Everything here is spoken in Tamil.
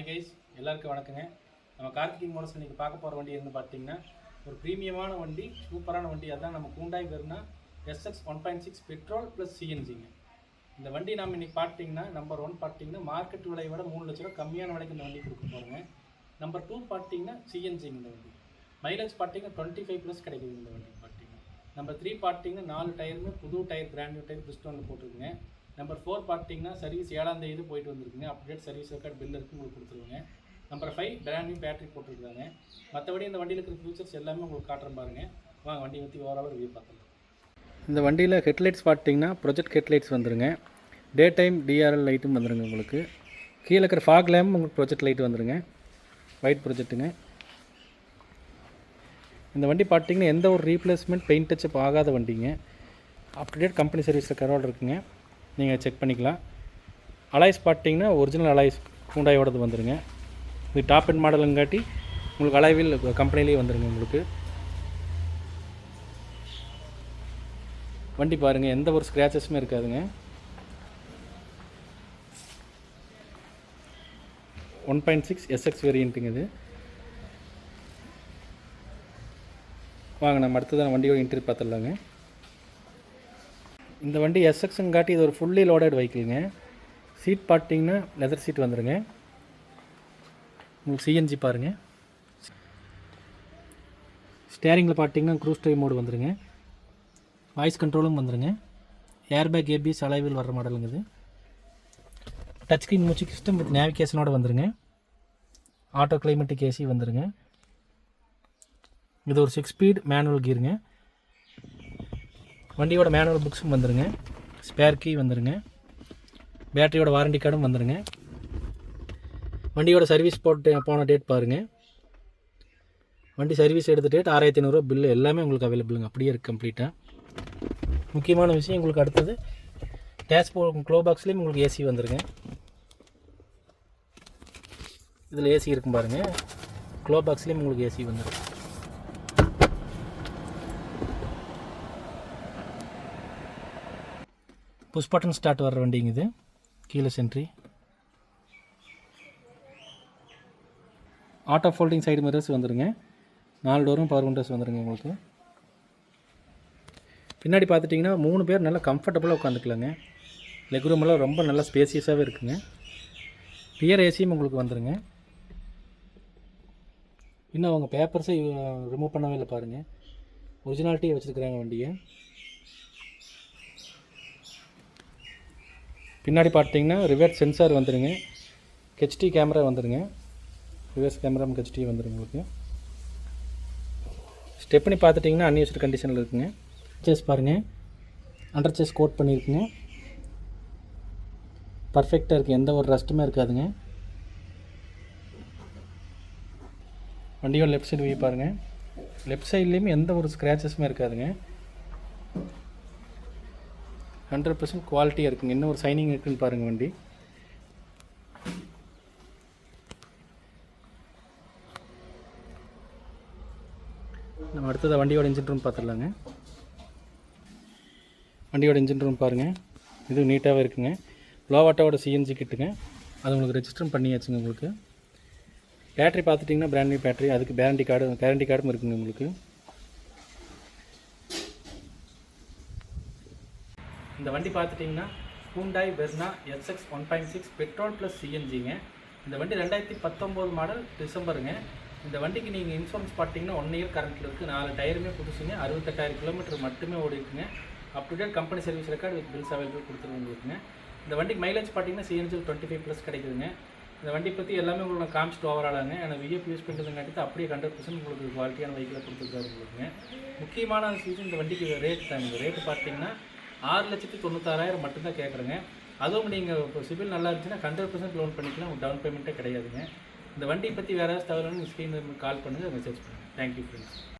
ஹாய் கைஸ் எல்லாருக்கும் வணக்கங்க. நம்ம கார்த்திக் மோடஸ் இன்றைக்கி பார்க்க போகிற வண்டி வந்து பார்த்தீங்கன்னா ஒரு ப்ரீமியமான வண்டி சூப்பரான வண்டி. அதான் நம்ம Hyundai Verna SX one point six petrol plus சிஎன்ஜிங்க இந்த வண்டி நம்ம இன்றைக்கி பார்த்தீங்கன்னா நம்பர் ஒன் பார்த்தீங்கன்னா மார்க்கெட் விலையை விட மூணு லட்ச ரூபா கம்மியான விலைக்கு இந்த வண்டி கொடுக்க போகிறோங்க நம்பர் டூ பார்த்தீங்கன்னா சிஎன்ஜிங்க இந்த வண்டி. மைலேஜ் பார்த்தீங்கன்னா டுவெண்ட்டி ஃபைவ் ப்ளஸ் கிடைக்குது இந்த வண்டி பார்த்தீங்கன்னா. நம்பர் த்ரீ பார்த்தீங்கன்னா நாலு டயருமே புது டயர் பிராண்ட் நியூ டயர் பிஸ்டோனில் போட்டிருக்குங்க. நம்பர் ஃபோர் பார்த்தீங்கன்னா சர்வீஸ் ஏழாம் தேதி போயிட்டு வந்திருக்குங்க. அப்டேட் சர்வீஸ் ரெக்கார்ட் பில் இருக்கு உங்களுக்கு கொடுத்துருவாங்க. Number five brand new battery போட்டுருக்காங்க. மற்றபடி இந்த வண்டியில் இருக்கிற ஃபியூச்சர்ஸ் எல்லாமே உங்களுக்கு காட்டுறேன் பாருங்கள் வாங்க வண்டி பற்றி ஓவரால் ரிவ்யூ பார்க்கலாம். இந்த வண்டியில் ஹெட்லைட்ஸ் பார்த்தீங்கன்னா ப்ரொஜெக்ட் ஹெட்லைட்ஸ் வந்துருங்க. டே டைம் டிஆர்எல் லைட்டும் வந்துருங்க உங்களுக்கு. கீழே இருக்கிற ஃபாக் லேம்பும் உங்களுக்கு ப்ரொஜெக்ட் லைட் வந்துருங்க. ஒயிட் ப்ரொஜெக்ட்டுங்க இந்த வண்டி பார்த்தீங்கன்னா எந்த ஒரு ரீப்ளேஸ்மெண்ட் பெயிண்ட் டச்சப் ஆகாத வண்டிங்க. அப்டேட் கம்பெனி சர்வீஸில் கரோல் இருக்குங்க. நீங்கள் செக் பண்ணிக்கலாம். அலாய்ஸ் பார்த்தீங்கன்னா ஒரிஜினல் அலாய்ஸ் ஹூண்டாயோடது வந்துருங்க. இது டாப் அண்ட் மாடலுங்காட்டி உங்களுக்கு அலாய்வில் கம்பெனிலேயே வந்துருங்க உங்களுக்கு. வண்டி பாருங்கள் எந்த ஒரு ஸ்க்ராச்சஸுமே இருக்காதுங்க. ஒன் பாயிண்ட் சிக்ஸ் எஸ்எக்ஸ் வேரியண்ட்டுங்க இது. வாங்க நம்ம அடுத்ததான் வண்டியோட இன்டர்வியூ பார்த்துடலாங்க. இந்த வண்டி எஸ்எக்ஸுங்காட்டி இது ஒரு ஃபுல்லி லோடட் வெஹிக்கிளுங்க சீட் பார்த்தீங்கன்னா லெதர் சீட் வந்துடுங்க உங்களுக்கு சிஎன்ஜி பாருங்கள் ஸ்டேரிங்கில் பார்த்தீங்கன்னா க்ரூஸ் ட்ரைவ் மோடு வந்துடுங்க வாய்ஸ் கண்ட்ரோலும் வந்துருங்க. ஏர்பேக் ஏபிஎஸ் அலைவில் வர்ற மாடலுங்க இது. டச் ஸ்க்ரீன் மூச்சு சிஸ்டம் வித் நேவிகேஷனோடு வந்துடுங்க ஆட்டோ கிளைமேட்டிக் ஏசி வந்துடுங்க இது ஒரு சிக்ஸ் ஸ்பீட் மேனுவல் கீருங்க வண்டியோட மேனுவல் புக்ஸும் வந்துருங்க. ஸ்பேர் கீ வந்துருங்க. பேட்டரியோட வாரண்டி கார்டும் வந்துருங்க. வண்டியோட சர்வீஸ் போட்டு போன டேட் பாருங்கள் வண்டி சர்வீஸ் எடுத்த டேட் ஆறாயிரத்தி ஐநூறுரூவா பில்லு எல்லாமே உங்களுக்கு அவைலபிளுங்க அப்படியே இருக்குது கம்ப்ளீட்டாக முக்கியமான விஷயம் உங்களுக்கு அடுத்தது டேஷ்போர்ட் க்ளோ பாக்ஸ்லேயும் உங்களுக்கு ஏசி வந்துருங்க. இதில் ஏசி இருக்கும் பாருங்கள் க்ளோ பாக்ஸ்லேயும் உங்களுக்கு ஏசி வந்துடும் புஷ் பட்டன் ஸ்டார்ட் வர வண்டிங்க இது. கீழே சென்ட்ரி ஆட்டோ ஃபோல்டிங் சைடு மிரர்ஸ் வந்துருங்க. நாலு டோரும் பவர் விண்டோஸ் வந்துருங்க உங்களுக்கு. பின்னாடி பார்த்துட்டிங்கன்னா மூணு பேர் நல்லா கம்ஃபர்டபுளாக உட்காந்துக்கலாங்க. லெக் ரூமெல்லாம் ரொம்ப நல்லா ஸ்பேசியஸாகவே இருக்குங்க. பியர் ஏசியும் உங்களுக்கு வந்துருங்க. இன்னும் அவங்க பேப்பர்ஸை ரிமூவ் பண்ணவே இல்லை பாருங்கள் ஒரிஜினாலிட்டியை வச்சுருக்குறாங்க வண்டியை. பின்னாடி பார்த்தீங்கன்னா ரிவர்ஸ் சென்சார் வந்துடுங்க ஹெச்டி கேமரா வந்துடுங்க ரிவர்ஸ் கேமரா ஹெச்டி வந்துடுங்க உங்களுக்கு. ஸ்டெப்னி பார்த்துட்டிங்கன்னா அன்யூஸ்டு கண்டிஷனில் இருக்குங்க. சேஸ் பாருங்கள் அண்டர் சேஸ் கோட் பண்ணியிருக்குங்க பர்ஃபெக்டாக இருக்குது எந்த ஒரு ரஸ்ட்டுமே இருக்காதுங்க. வண்டியோட லெஃப்ட் சைடு வியூ பாருங்கள் லெஃப்ட் சைட்லேயுமே எந்த ஒரு ஸ்க்ராச்சஸுமே இருக்காதுங்க. ஹண்ட்ரட் பர்சன்ட் குவாலிட்டியாக இருக்குங்க. இன்னும் ஒரு சைனிங் இருக்குதுன்னு பாருங்கள் வண்டி. நம்ம அடுத்தது வண்டியோட இன்ஜின் ரூம் பார்த்துடலாங்க வண்டியோட இன்ஜின் ரூம் பாருங்கள் இது நீட்டாகவே இருக்குங்க. லோவாட்டோட சிஎன்ஜி கிட்டுங்க அது உங்களுக்கு ரெஜிஸ்டரும் பண்ணியாச்சுங்க உங்களுக்கு. பேட்டரி பார்த்துட்டிங்கன்னா பிராண்ட் நியூ பேட்டரி அதுக்கு கேரண்டி கார்டு கேரண்டி கார்டும் இருக்குங்க உங்களுக்கு. இந்த வண்டி பார்த்துட்டிங்கன்னா Hyundai Verna SX one point six petrol plus சிஎன்ஜிங்க இந்த வண்டி ரெண்டாயிரத்தி பத்தொம்போது மாடல் டிசம்பருங்க. இந்த வண்டிக்கு நீங்கள் இன்சூரன்ஸ் பார்த்தீங்கன்னா ஒன் இயர் கரண்ட்டில் இருக்குது நாலு டயருமே புதுசுங்க. அறுபத்தெட்டாயிரம் கிலோமீட்டர் மட்டுமே ஓடி இருக்குங்க. Up to date company service record with bills available கொடுத்துருவோம் உங்களுக்குங்க இந்த வண்டிக்கு மைலேஜ் பார்த்தீங்கன்னா சிஎன்ஜி டுவெண்ட்டி ஃபைவ் ப்ளஸ் கிடைக்குதுங்க. இந்த வண்டி பற்றி எல்லாமே உங்களுக்கு நான் காமிச்சிட்டு ஓவராலாங்க ஏன்னா விஎஃப் யூஸ் பண்ணுறதுங்காட்டி தான் அப்படியே ஹண்ட்ரட் பர்சன்ட் உங்களுக்கு குவாலிட்டியான வெஹிக்கிளை கொடுத்துருக்காரு உங்களுக்குங்க முக்கியமான விஷயம் இந்த வண்டிக்கு ரேட் தாங்க. ரேட்டு பார்த்தீங்கன்னா ஆறு லட்சத்தி தொண்ணூத்தாறாயிரம் மட்டும்தான் கேட்குறேங்க அதுவும் நீங்கள் இப்போ சிபில் நல்லா இருந்துச்சுன்னா ஹண்ட்ரட் பர்சன்ட் லோன் பண்ணிக்கலாம். உங்களுக்கு டவுன் பேமெண்ட்டே கிடையாதுங்க. இந்த வண்டியை பற்றி வேறு ஏதாவது தகவல் ஸ்க்ரீன் கால் பண்ணுங்கள் மெசேஜ் பண்ணுங்கள் தேங்க்யூ ஃப்ரெண்ட்ஸ்